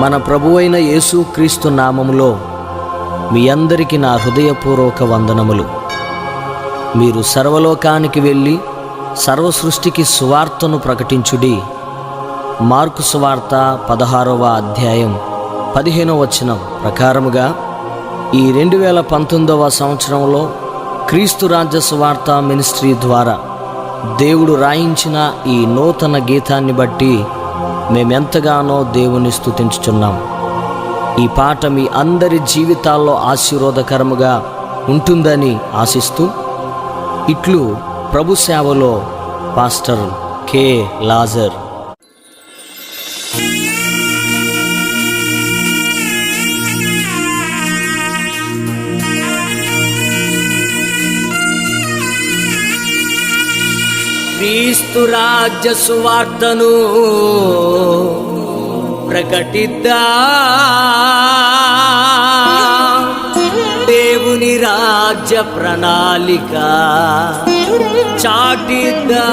మన ప్రభువైన యేసుక్రీస్తు నామములో మీ అందరికీ నా హృదయపూర్వక వందనములు. మీరు సర్వలోకానికి వెళ్ళి సర్వసృష్టికి సువార్తను ప్రకటించుడి. మార్కు సువార్త పదహారవ అధ్యాయం పదిహేనవ వచనం ప్రకారముగా ఈ రెండు వేల పంతొమ్మిదవ సంవత్సరంలో క్రీస్తు రాజ్య సువార్త మినిస్ట్రీ ద్వారా దేవుడు రాయించిన ఈ నూతన గీతాన్ని బట్టి మేమెంతగానో దేవుని స్థుతించుచున్నాం ఈ పాట మీ అందరి జీవితాల్లో ఆశీర్వాదకరముగా ఉంటుందని ఆశిస్తూ ఇట్లు ప్రభు సేవలో పాస్టర్ కె. లాజర్. క్రీస్తు రాజ్య సువార్తను ప్రకటిద్దా. దేవుని రాజ్య ప్రణాళిక చాటిద్దా.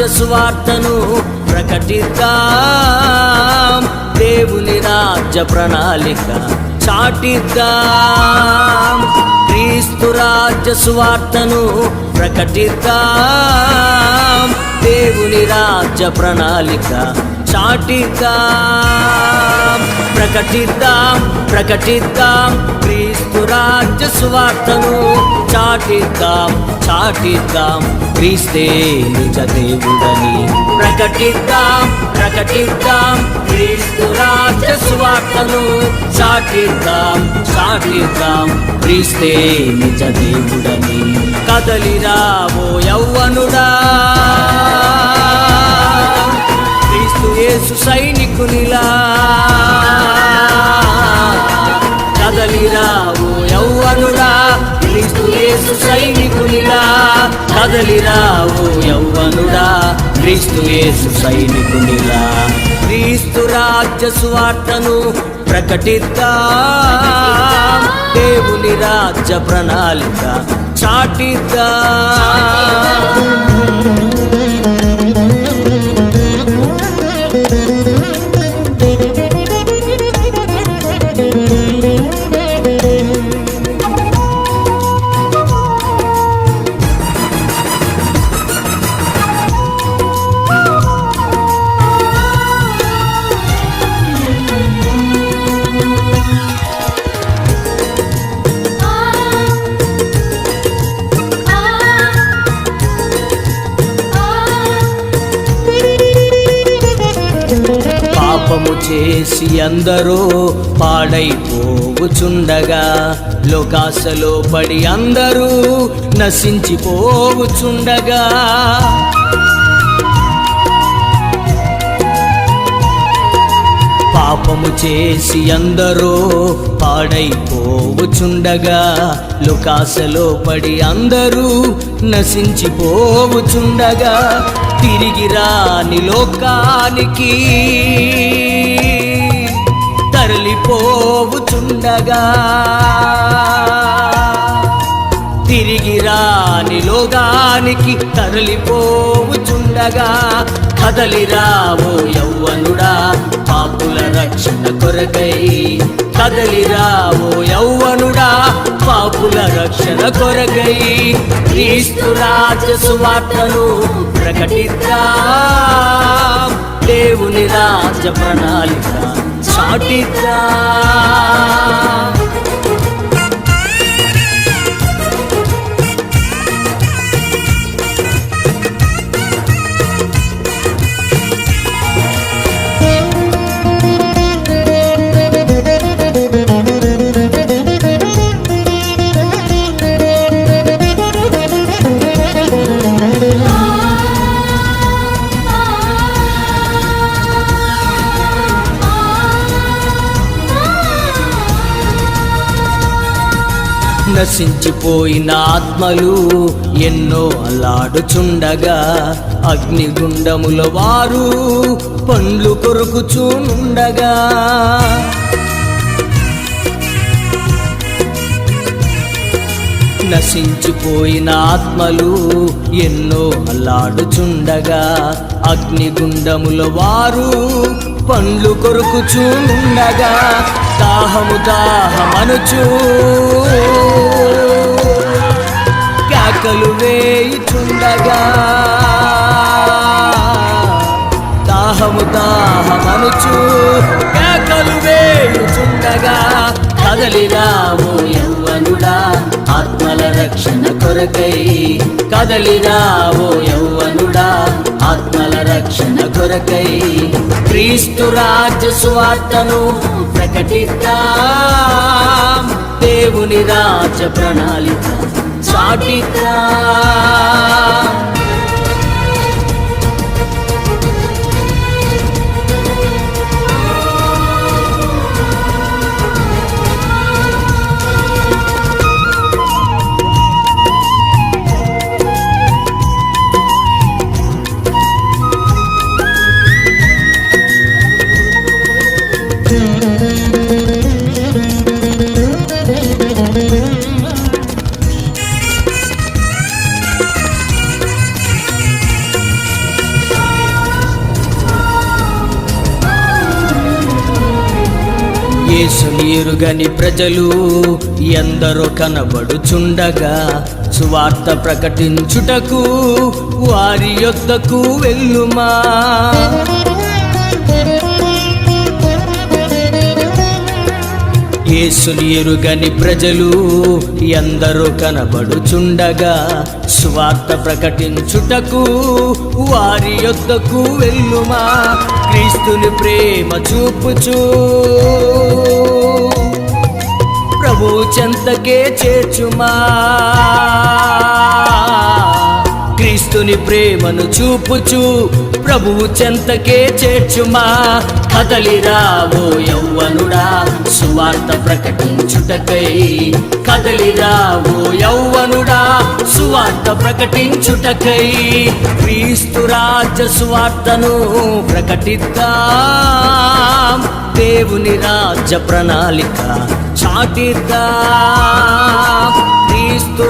రాజ్య సువార్తను ప్రకటిద్దాం. దేవుని రాజ్య ప్రణాళిక చాటిద్దాం. క్రీస్తు రాజ్య సువార్తను ప్రకటిద్దాం. దేవుని రాజ్య ప్రణాళిక చాటిద్దాం. ప్రకటిద్దాం ప్రకటిద్దాం. క్రీస్తు రాజ్య సువార్తను చాటిద్దాం చాటిద్దాం. క్రీస్తే నిజ దేవుడని. ప్రకటిద్దాం ప్రకటిద్దాం. క్రీస్తు రాజ్య సువార్తను చాటిద్దాం చాటిద్దాం. క్రీస్తే నిజ దేవుడని. కదలిరావో యౌవనుడా. యేసు సైనికునిలా. కదలిరావు యౌవనుడా క్రీస్తు యేసు సైనికునిలా. కదలిరావు యౌవనుడా క్రీస్తు యేసు సైనికునిలా. క్రీస్తు రాజ్య సువార్తను ప్రకటిద్దా. దేవుని రాజ్య ప్రణాళిక చాటిద్దా. చేసి అందరూ పాడైపోవుచుండగా. లోకాసలో పడి అందరూ నశించిపోవుచుండగా. పాపము చేసి అందరూ పాడైపోవుచుండగా. లుకాసలో పడి అందరూ నశించిపోవుచుండగా. తిరిగి రాని లోకానికి తరలిపోవుచుండగా. తిరిగి రాని లోగానికి తరలిపోవుచుండగా. కదలిరావో యౌవనుడా పాపుల రక్షణ కొరకై. కదలిరావో యౌవనుడా పాపుల రక్షణ కొరకై. క్రీస్తు రాజ్య సువార్తను ప్రకటిద్దా. దేవుని రాజ ప్రణాళిక చాటిద్దాం నశించిపోయిన ఆత్మలు ఎన్నో అలాడుచుండగా అగ్నిగుండముల వారు పండ్లు కొరుకుచూనుండగా. నశించిపోయిన ఆత్మలు ఎన్నో అల్లాడుచుండగా అగ్నిగుండముల వారు పండ్లు కొరుకుచూనుండగా దాహము దాహమనుచూ కేకలు వేయుచుండగా దాహము దాహమనుచు కేకలు వేయుచుండగా కదలిరాము యౌవనుడా ఆత్మల రక్షణ కొరకై కదలిరావో యౌవనుడా ఆత్మల రక్షణ కొరకై క్రీస్తు రాజ్య సువార్తను ప్రకటిద్దాం. దేవుని రాజ్య ప్రణాళిక చాటిద్దాం. ఎరుగని ప్రజలు ఎందరో కనబడుచుండగా సువార్త ప్రకటించుటకు వారి యొద్దకు వెళ్ళుమా? యేసుని ఎరుగని ప్రజలు ఎందరో కనబడుచుండగా స్వార్థ ప్రకటించుటకు వారి యొద్దకు వెళ్ళుమా? క్రీస్తుని ప్రేమ చూపుచూ. ప్రభు చెంతకే చేర్చుమా. క్రీస్తుని ప్రేమను చూపుచు ప్రభువు చెంతకే చేర్చుమా? కదలిరావో యౌవనుడా సువార్త ప్రకటించుటకై. కదలిరావో యౌవనుడా సువార్త ప్రకటించుటకై. క్రీస్తు రాజ్య సువార్తను ప్రకటిద్దాం. దేవుని రాజ్య ప్రణాళిక చాటిద్దా. క్రీస్తు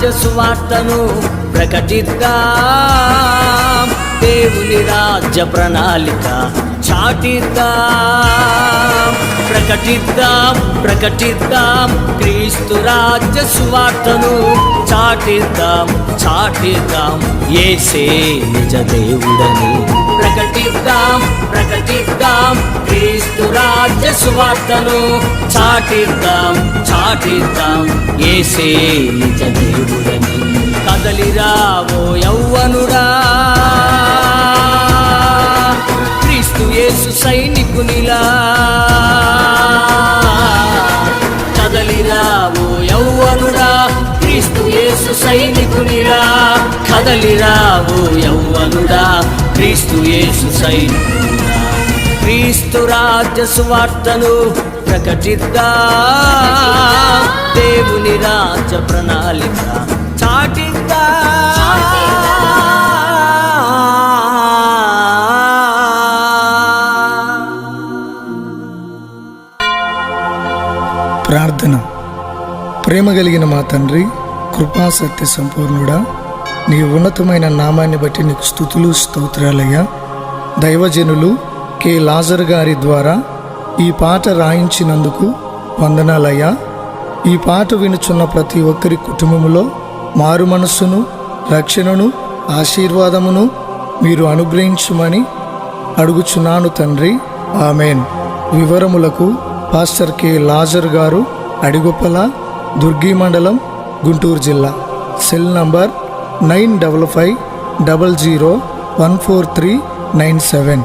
రాజ్య సువార్తను ప్రకటిద్దాం. దేవుని రాజ్య ప్రణాళిక చాటిద్దాం. ప్రకటిద్దాం ప్రకటిద్దాం. క్రీస్తు రాజ్య సువార్తను చాటిద్దాం చాటిద్దాం. ఏసే నిజ దేవుడని ప్రకటిద్దాం ప్రకటిద్దాం. క్రీస్తు రాజ్య సువార్తను చాటిద్దాం చాటిద్దాం. ఏసే నిజ దేవుడని కదలిరావో యౌవనుడా. క్రీస్తు యేసు సైనికునిలా. కదలిరావో యౌవనుడా. క్రీస్తు యేసు సైనికునిరా కదలిరావు యౌవనుడా. క్రీస్తు యేసు సైనికునిరా క్రీస్తు రాజ్య సువార్తను ప్రకటిద్దా. దేవుని రాజ్య ప్రణాళిక చాటిద్దా. ప్రార్థన. ప్రేమ కలిగిన మా తండ్రి కృపా సత్య సంపూర్ణుడా నీ ఉన్నతమైన నామాన్ని బట్టి నీకు స్థుతులు స్తోత్రాలయ్యా. దైవజనులు కె. లాజర్ గారి ద్వారా ఈ పాట రాయించినందుకు వందనాలయ్యా. ఈ పాట వినుచున్న ప్రతి ఒక్కరి కుటుంబములో మారు మనస్సును రక్షణను ఆశీర్వాదమును మీరు అనుగ్రహించుమని అడుగుచున్నాను తండ్రి. ఆమెన్. వివరములకు పాస్టర్ కె. లాజర్ గారు అడిగొప్పల దుర్గి మండలం గుంటూరు జిల్లా. Cell number nine double five double zero one four three nine seven.